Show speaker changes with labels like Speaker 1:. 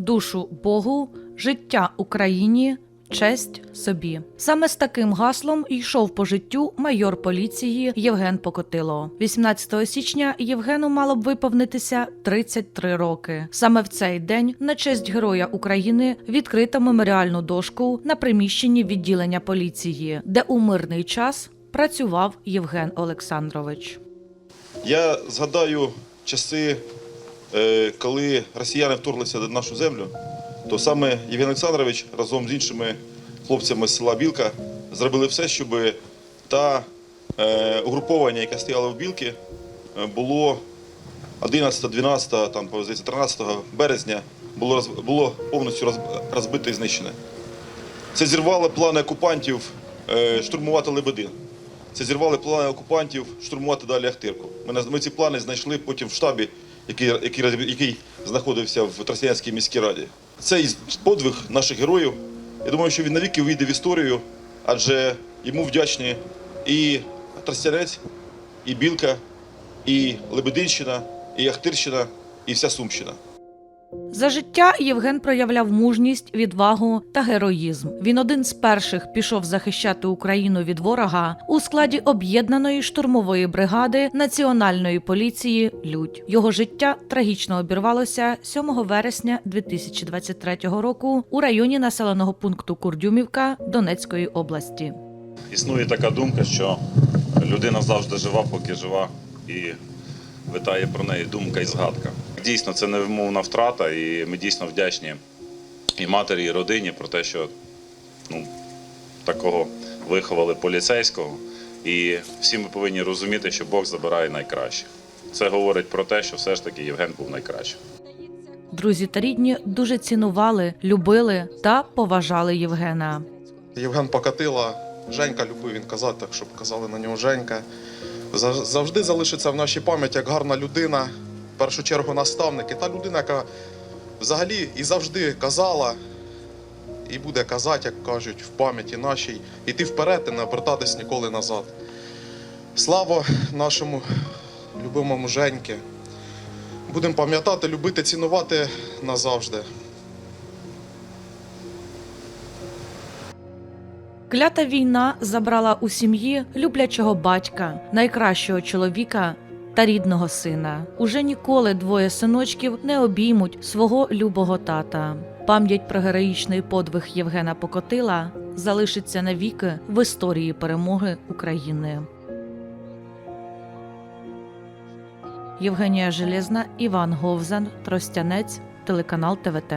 Speaker 1: душу Богу, життя Україні, честь собі. Саме з таким гаслом йшов по життю майор поліції Євген Покотило. 18 січня Євгену мало б виповнитися 33 роки. Саме в цей день на честь Героя України відкрито меморіальну дошку на приміщенні відділення поліції, де у мирний час працював Євген Олександрович.
Speaker 2: Я згадаю часи, коли росіяни вторглися на нашу землю, то саме Євген Олександрович разом з іншими хлопцями з села Білка зробили все, щоб та е, угруповання, яке стояло в Білки, е, було 11, 12, там, 13 березня було, було повністю розбите і знищене. Це зірвало плани окупантів е, штурмувати Лебедин. Це зірвали плани окупантів штурмувати далі Ахтирку. Ми ці плани знайшли потім в штабі, який, який, який знаходився в Тростянській міській раді. Цей подвиг наших героїв, я думаю, що він навіки увійде в історію, адже йому вдячні і Тростянець, і Білка, і Лебединщина, і Ахтирщина, і вся Сумщина.
Speaker 1: За життя Євген проявляв мужність, відвагу та героїзм. Він один з перших пішов захищати Україну від ворога у складі об'єднаної штурмової бригади Національної поліції Людь. Його життя трагічно обірвалося 7 вересня 2023 року у районі населеного пункту Курдюмівка Донецької області.
Speaker 3: Існує така думка, що людина завжди жива, поки жива, і витає про неї думка і згадка. Дійсно, це невимовна втрата, і ми дійсно вдячні і матері, і родині про те, що ну, такого виховали поліцейського. І всі ми повинні розуміти, що Бог забирає найкраще. Це говорить про те, що все ж таки Євген був найкращим.
Speaker 1: Друзі та рідні дуже цінували, любили та поважали Євгена.
Speaker 4: Євген Покатила, Женька любив він казати, так щоб казали на нього Женька. Зав- Завжди залишиться в нашій пам'яті як гарна людина, першу чергу наставник. І та людина, яка взагалі і завжди казала, і буде казати, як кажуть, в пам'яті нашій, іти вперед і не обертатись ніколи назад. Слава нашому любимому Женьки. Будемо пам'ятати, любити, цінувати назавжди.
Speaker 1: Клята війна забрала у сім'ї люблячого батька, найкращого чоловіка та рідного сина. Уже ніколи двоє синочків не обіймуть свого любого тата. Пам'ять про героїчний подвиг Євгена Покотила залишиться навіки в історії перемоги України. Євгенія Железна, Іван Говзан, Тростянець, телеканал ТВТ.